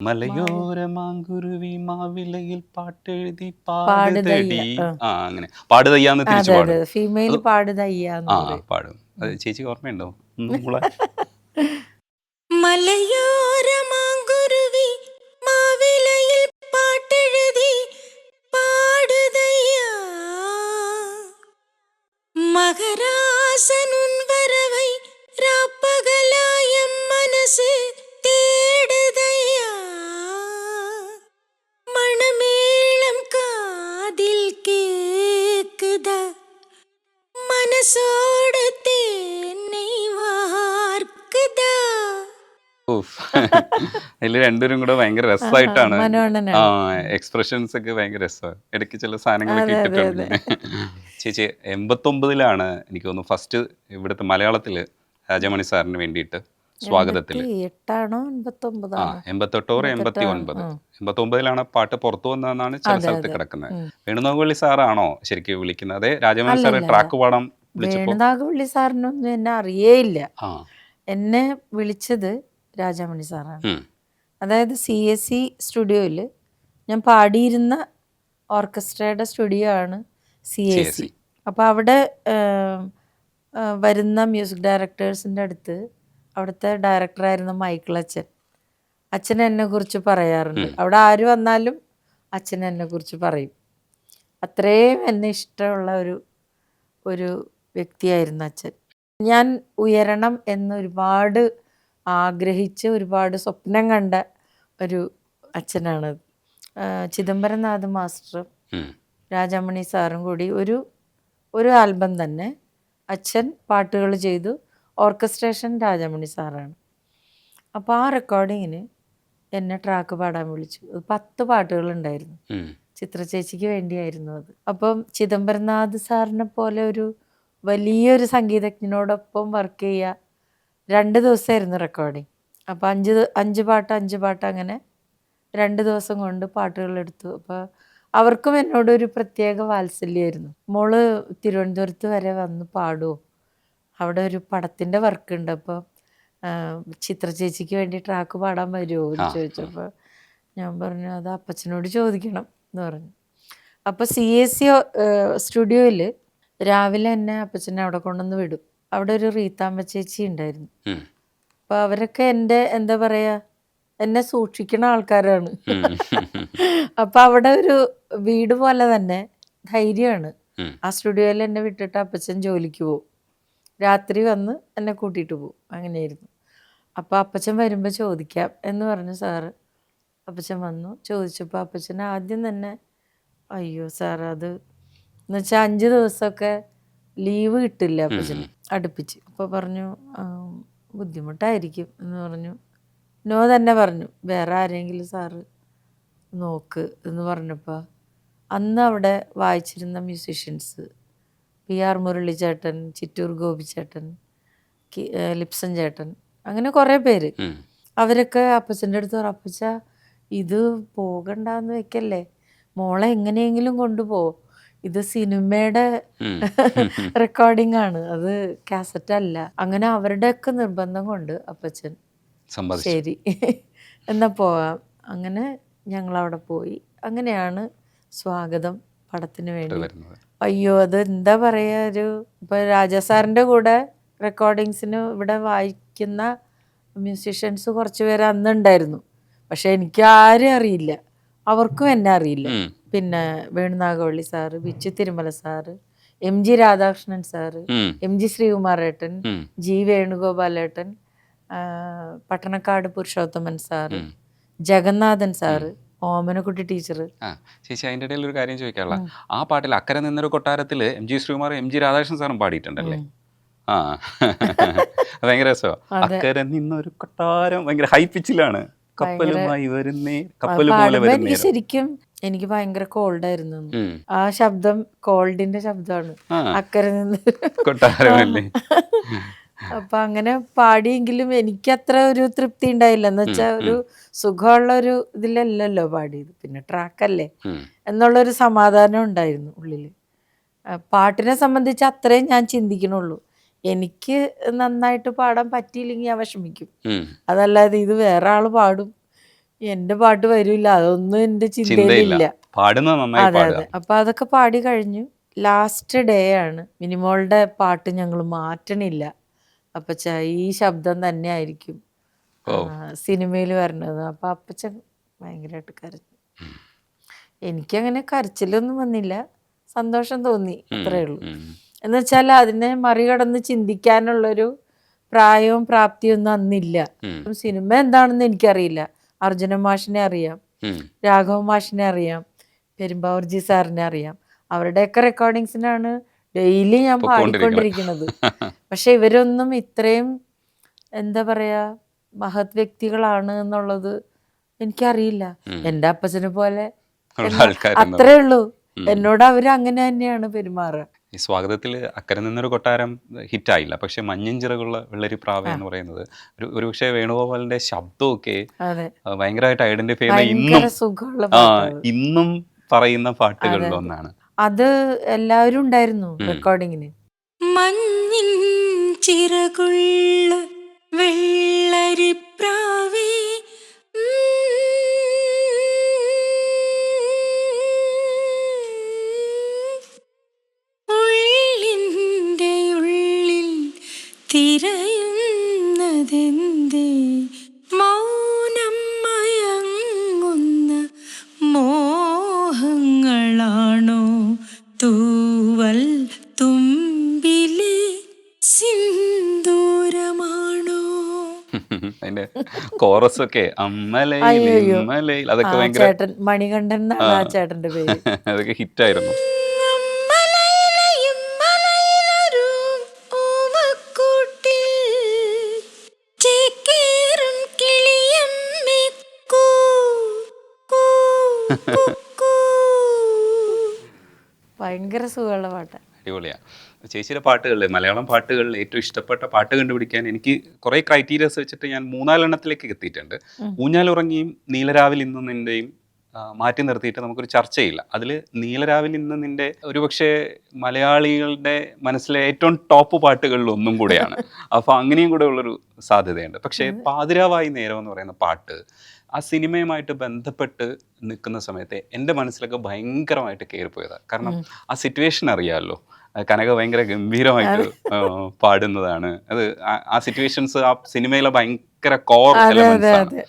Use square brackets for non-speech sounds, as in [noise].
മലയോര മാങ്കുരുവി മാവിലയിൽ പാട്ടെഴുതി പാടുതയ്യ, പാടുതടി. ആ. അങ്ങനെ. പാടുതയ്യാന്ന് തിരിച്ചു പാടും. ഫീമെയിൽ പാടുതയ്യാന്ന് ആ പാടും. അത് ചേച്ചി ഓർമ്മയുണ്ടോ? [laughs] ഒന്ന് അതിൽ രണ്ടുപേരും കൂടെ ഭയങ്കര രസമായിട്ടാണ്. ആ എക്സ്പ്രഷൻസ് ഒക്കെ ഭയങ്കര രസമാണ്. ഇടയ്ക്ക് ചില സാധനങ്ങളൊക്കെ കേട്ടിട്ടുണ്ട് ഇട്ടിട്ടുണ്ട്. ചേച്ചി എൺപത്തൊമ്പതിലാണ് എനിക്ക് തോന്നുന്നു ഫസ്റ്റ് ഇവിടുത്തെ മലയാളത്തിൽ രാജമണി സാറിന് വേണ്ടിയിട്ട് സ്വാഗതത്തിൽ എൺപത്തെട്ടോ ആ എൺപത്തെട്ടോറ് എൺപത്തി ഒൻപത് എൺപത്തി ഒമ്പതിലാണ് പാട്ട് പുറത്തു വന്നതെന്നാണ് ചില സ്ഥലത്ത്. കിടക്കുന്നത്. വേണുനാഗുള്ളി സാറാണോ ശരിക്കും വിളിക്കുന്നത്? അതെ രാജമണി സാറ് ട്രാക്ക് പാടാൻ വേണുനാഗുള്ളി സാറിനൊന്നും എന്നെ അറിയേയില്ല. എന്നെ വിളിച്ചത് രാജാമണി സാറാണ്. അതായത് സി എസ് സി സ്റ്റുഡിയോയിൽ ഞാൻ പാടിയിരുന്ന ഓർക്കസ്ട്രയുടെ സ്റ്റുഡിയോ ആണ് സി എ സി അപ്പോൾ അവിടെ വരുന്ന മ്യൂസിക് ഡയറക്ടേഴ്സിന്റെ അടുത്ത് അവിടുത്തെ ഡയറക്ടറായിരുന്ന മൈക്കിൾ അച്ഛൻ. അച്ഛൻ എന്നെ കുറിച്ച് പറയാറുണ്ട്. അവിടെ ആര് വന്നാലും അച്ഛൻ എന്നെ കുറിച്ച് പറയും. അത്രയും എന്നെ ഇഷ്ടമുള്ള ഒരു ഒരു വ്യക്തിയായിരുന്നു അച്ഛൻ. ഞാൻ ഉയരണം എന്ന് ഒരുപാട് ആഗ്രഹിച്ച് ഒരുപാട് സ്വപ്നം കണ്ട ഒരു അച്ഛനാണ്. ചിദംബരനാഥ് മാസ്റ്റർ രാജാമണി സാറും കൂടി ഒരു ഒരു ആൽബം തന്നെ അച്ഛൻ പാട്ടുകൾ ചെയ്തു. ഓർക്കസ്ട്രേഷൻ രാജാമണി സാറാണ്. അപ്പോൾ ആ റെക്കോർഡിങ്ങിന് എന്നെ ട്രാക്ക് പാടാൻ വിളിച്ചു. അത് പത്ത് പാട്ടുകളുണ്ടായിരുന്നു ചിത്ര ചേച്ചിക്ക് വേണ്ടിയായിരുന്നു അത്. അപ്പം ചിദംബരനാഥ് സാറിനെ പോലെ ഒരു വലിയൊരു സംഗീതജ്ഞനോടൊപ്പം വർക്ക് ചെയ്യുക രണ്ട് ദിവസമായിരുന്നു റെക്കോർഡിങ് അപ്പോൾ അഞ്ച് അഞ്ച് പാട്ട് അഞ്ച് പാട്ട് അങ്ങനെ രണ്ട് ദിവസം കൊണ്ട് പാട്ടുകളെടുത്തു അപ്പോൾ അവർക്കും എന്നോട് ഒരു പ്രത്യേക വാത്സല്യമായിരുന്നു മോൾ തിരുവനന്തപുരത്ത് വരെ വന്ന് പാടുമോ അവിടെ ഒരു പടത്തിന്റെ വർക്ക് ഉണ്ട്. അപ്പോൾ ചിത്ര ചേച്ചിക്ക് വേണ്ടി ട്രാക്ക് പാടാൻ വരുമോ എന്ന്. ചോദിച്ചപ്പോൾ ഞാൻ പറഞ്ഞു അത് അപ്പച്ചനോട് ചോദിക്കണം എന്ന് പറഞ്ഞു. അപ്പോൾ സി എസ് സി സ്റ്റുഡിയോയിൽ രാവിലെ എന്നെ അപ്പച്ചനെ അവിടെ കൊണ്ടുവന്ന് വിടും. അവിടെ ഒരു റീത്താമ്പ ചേച്ചി ഉണ്ടായിരുന്നു. അപ്പൊ അവരൊക്കെ എന്റെ എന്താ പറയാ എന്നെ സൂക്ഷിക്കുന്ന ആൾക്കാരാണ്. അപ്പൊ അവിടെ ഒരു വീട് പോലെ തന്നെ ധൈര്യമാണ്. ആ സ്റ്റുഡിയോയിൽ എന്നെ വിട്ടിട്ട് അപ്പച്ചൻ ജോലിക്ക് പോകും രാത്രി വന്ന് എന്നെ കൂട്ടിയിട്ട് പോകും അങ്ങനെയായിരുന്നു. അപ്പോൾ അപ്പച്ചൻ വരുമ്പോൾ ചോദിക്കാം എന്ന് പറഞ്ഞു സാറ് അപ്പച്ചൻ വന്നു. ചോദിച്ചപ്പോൾ അപ്പച്ചൻ ആദ്യം തന്നെ അയ്യോ സാർ അത് എന്നുവെച്ചാൽ അഞ്ച് ദിവസമൊക്കെ ലീവ് കിട്ടില്ല അപ്പച്ചന്? അടുപ്പിച്ച്. അപ്പോൾ പറഞ്ഞു "ആ, ബുദ്ധിമുട്ടായിരിക്കും എന്ന് പറഞ്ഞു. നോ തന്നെ പറഞ്ഞു വേറെ ആരെങ്കിലും സാറ് നോക്ക് എന്ന് പറഞ്ഞപ്പോൾ അന്ന് അവിടെ വായിച്ചിരുന്ന മ്യൂസീഷ്യൻസ് പി ആർ മുരളിച്ചേട്ടൻ ചിറ്റൂർ ഗോപിച്ചേട്ടൻ ലിപ്സൺ ചേട്ടൻ അങ്ങനെ കുറേ പേര്. അവരൊക്കെ അപ്പച്ചന്റെ അടുത്ത് ഉറപ്പിച്ച അപ്പച്ച ഇത് പോകണ്ടെന്ന് വെക്കല്ലേ. മോളെ എങ്ങനെയെങ്കിലും കൊണ്ടുപോ. ഇത് സിനിമയുടെ. റെക്കോർഡിംഗ് [laughs] ആണ്. അത് കാസറ്റ് അല്ല. അങ്ങനെ അവരുടെയൊക്കെ നിർബന്ധം കൊണ്ട് അപ്പച്ചൻ ശരി. [laughs] എന്നാ പോവാം. അങ്ങനെ ഞങ്ങൾ അവിടെ പോയി. അങ്ങനെയാണ് സ്വാഗതം പടത്തിന് വേണ്ടി. അയ്യോ അത് എന്താ പറയാ? ഒരു ഇപ്പൊ രാജാ സാറിന്റെ കൂടെ റെക്കോർഡിങ്സിന് ഇവിടെ വായിക്കുന്ന മ്യൂസിഷ്യൻസ് കുറച്ച് പേര് അന്നുണ്ടായിരുന്നു. പക്ഷെ എനിക്ക് ആരും അറിയില്ല. അവർക്കും എന്നെ അറിയില്ല. പിന്നെ Venunagavally sir Bichu Thirumala sir M G Radhakrishnan sir M G ശ്രീകുമാറേട്ടൻ ഏട്ടൻ ജി വേണുഗോപാലേട്ടൻ ഏട്ടൻ Pattanakkad Purushothaman sir. Jagannathan sir Omanakutty teacher ചേച്ചി അതിന്റെ ഇടയിൽ ഒരു കാര്യം ചോദിക്കാനുള്ള. ആ പാട്ടിൽ അക്കരെ നിന്നൊരു കൊട്ടാരത്തിൽ M G Sreekumar M G Radhakrishnan സാറും പാടിയിട്ടുണ്ടല്ലേ? ആ. [laughs] ഭയങ്കര രസമാണ് അക്കരെ നിന്നൊരു കൊട്ടാരം ഭയങ്കര ഹൈ പിച്ചിലാണ് കപ്പലുമായി വരുന്നേ കപ്പൽ പോലെ പാടുമ്പോ എനിക്ക് ശരിക്കും എനിക്ക് ഭയങ്കര കോൾഡായിരുന്നു ആയിരുന്നു. ആ ശബ്ദം കോൾഡിന്റെ ശബ്ദമാണ്. അക്കരെ നിന്ന്. കൊട്ടാരമല്ലേ അപ്പൊ അങ്ങനെ പാടിയെങ്കിലും എനിക്ക് അത്ര ഒരു തൃപ്തി ഉണ്ടായില്ല. എന്ന് വെച്ചാൽ ഒരു സുഖമുള്ള ഒരു ഇതിലല്ലല്ലോ പാടിയത്. പിന്നെ ട്രാക്കല്ലേ. എന്നുള്ളൊരു സമാധാനം ഉണ്ടായിരുന്നു ഉള്ളിൽ. പാട്ടിനെ സംബന്ധിച്ച് അത്രയും ഞാൻ ചിന്തിക്കണുള്ളൂ. എനിക്ക് നന്നായിട്ട് പാടാൻ പറ്റിയില്ലെങ്കിൽ ഞാൻ വിഷമിക്കും അതല്ലാതെ ഇത് വേറെ ആൾ പാടും. എന്റെ പാട്ട് വരില്ല. അതൊന്നും എന്റെ ചിന്തയിലില്ല. അതെ അതെ. അപ്പൊ അതൊക്കെ പാടി കഴിഞ്ഞു. ലാസ്റ്റ് ഡേ ആണ്. മിനിമോളുടെ പാട്ട് ഞങ്ങൾ മാറ്റണില്ല. അപ്പച്ച ഈ ശബ്ദം തന്നെ ആയിരിക്കും. സിനിമയിൽ വരണത്. അപ്പൊ അപ്പച്ചൻ ഭയങ്കരമായിട്ട് കരഞ്ഞു. എനിക്കങ്ങനെ കരച്ചിലൊന്നും വന്നില്ല. സന്തോഷം തോന്നി. അത്രേ ഉള്ളൂ. എന്ന് വെച്ചാൽ അതിനെ മറികടന്ന് ചിന്തിക്കാനുള്ളൊരു പ്രായവും പ്രാപ്തിയും ഒന്നും അന്നില്ല സിനിമ എന്താണെന്ന് എനിക്കറിയില്ല. അർജുന മാഷിനെ അറിയാം. രാഘവ മാഷിനെ അറിയാം. പെരുമ്പാവർജി സാറിനെ അറിയാം. അവരുടെയൊക്കെ റെക്കോർഡിങ്സിനാണ് ഡെയിലി ഞാൻ. പാടിക്കൊണ്ടിരിക്കുന്നത്. പക്ഷെ ഇവരൊന്നും ഇത്രയും എന്താ പറയാ മഹത് വ്യക്തികളാണ് എന്നുള്ളത് എനിക്കറിയില്ല. എന്റെ അപ്പച്ചനെ പോലെ. അത്രേ ഉള്ളൂ. എന്നോട് അവർ അങ്ങനെ തന്നെയാണ് പെരുമാറുക. ഈ സ്വാഗതത്തിൽ അക്കരെ നിന്നൊരു കൊട്ടാരം ഹിറ്റായില്ല. പക്ഷെ മഞ്ഞിൻ ചിറകുള്ള വെള്ളരി പ്രാവ എന്ന് പറയുന്നത് ഒരു ഒരു പക്ഷേ വേണുഗോപാലിന്റെ ശബ്ദമൊക്കെ ഭയങ്കരമായിട്ട് ഐഡന്റിഫൈ ചെയ്യുന്ന ഇന്നും സുഖമുള്ള ആ ഇന്നും പറയുന്ന പാട്ടുകളിൽ ഒന്നാണ്. അത് എല്ലാവരും ഉണ്ടായിരുന്നു റെക്കോർഡിങ്ങിന് മഞ്ഞിൻ ചിറകുള്ള വെള്ളരിപ്രാവേ ഉള്ളിന്റെ കോറസ് ഒക്കെ അമ്മലയിൽ അതൊക്കെ ഭയങ്കര ചേട്ടൻ മണികണ്ഠൻ എന്നാണ് ആ. ചേട്ടന്റെ പേര്. [laughs] അതൊക്കെ ഹിറ്റായിരുന്നു. ഭയങ്കര സുഖമുള്ള പാട്ടാ. അടിപൊളിയാണ്. ചേച്ചിയുടെ പാട്ടുകളിൽ മലയാളം പാട്ടുകളിൽ ഏറ്റവും ഇഷ്ടപ്പെട്ട പാട്ട് കണ്ടുപിടിക്കാൻ എനിക്ക് കുറേ ക്രൈറ്റീരിയസ് വെച്ചിട്ട് ഞാൻ മൂന്നാലെണ്ണത്തിലേക്ക് എത്തിയിട്ടുണ്ട്. ഊഞ്ഞാലുറങ്ങിയും നീലരാവിൽ ഇന്നും നിന്റെയും മാറ്റി നിർത്തിയിട്ട് നമുക്കൊരു ചർച്ചയില്ല. അതിൽ നീലരാവിൽ ഇന്ന് നിന്റെ ഒരുപക്ഷെ മലയാളികളുടെ മനസ്സിലെ ഏറ്റവും ടോപ്പ് പാട്ടുകളിൽ ഒന്നും കൂടെയാണ്. [laughs] അപ്പോൾ അങ്ങനെയും കൂടെ ഉള്ളൊരു സാധ്യതയുണ്ട്. പക്ഷേ പാതിരാവായി നേരം എന്ന് പറയുന്ന പാട്ട് ആ സിനിമയുമായിട്ട് ബന്ധപ്പെട്ട് നിൽക്കുന്ന സമയത്ത് എന്റെ മനസ്സിലൊക്കെ ഭയങ്കരമായിട്ട് കയറിപ്പോയതാണ് കാരണം ആ സിറ്റുവേഷൻ അറിയാമല്ലോ കനക ഭയങ്കര ഗംഭീരമായിട്ട് പാടുന്നതാണ്. അത് ആ- സിറ്റുവേഷൻസ് ആ സിനിമയിലെ ഭയങ്കര കോർ എലമെന്റ്സ് ആണ്